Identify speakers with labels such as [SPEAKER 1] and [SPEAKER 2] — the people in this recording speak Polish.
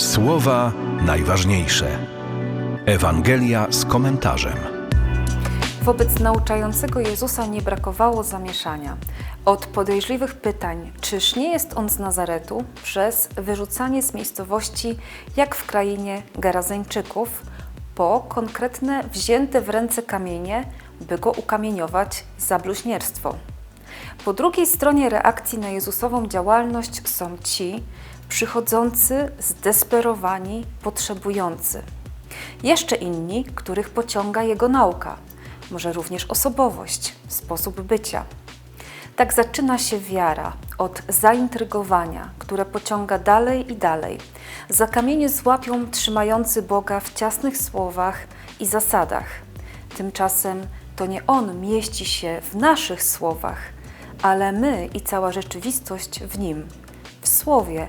[SPEAKER 1] Słowa najważniejsze. Ewangelia z komentarzem.
[SPEAKER 2] Wobec nauczającego Jezusa nie brakowało zamieszania. Od podejrzliwych pytań, czyż nie jest on z Nazaretu, przez wyrzucanie z miejscowości, jak w krainie Gerazeńczyków, po konkretne wzięte w ręce kamienie, by go ukamieniować za bluźnierstwo. Po drugiej stronie reakcji na Jezusową działalność są ci przychodzący, zdesperowani, potrzebujący. Jeszcze inni, których pociąga jego nauka, może również osobowość, sposób bycia. Tak zaczyna się wiara od zaintrygowania, które pociąga dalej i dalej. Za kamienie złapią trzymający Boga w ciasnych słowach i zasadach. Tymczasem to nie On mieści się w naszych słowach, ale my i cała rzeczywistość w Nim, w Słowie,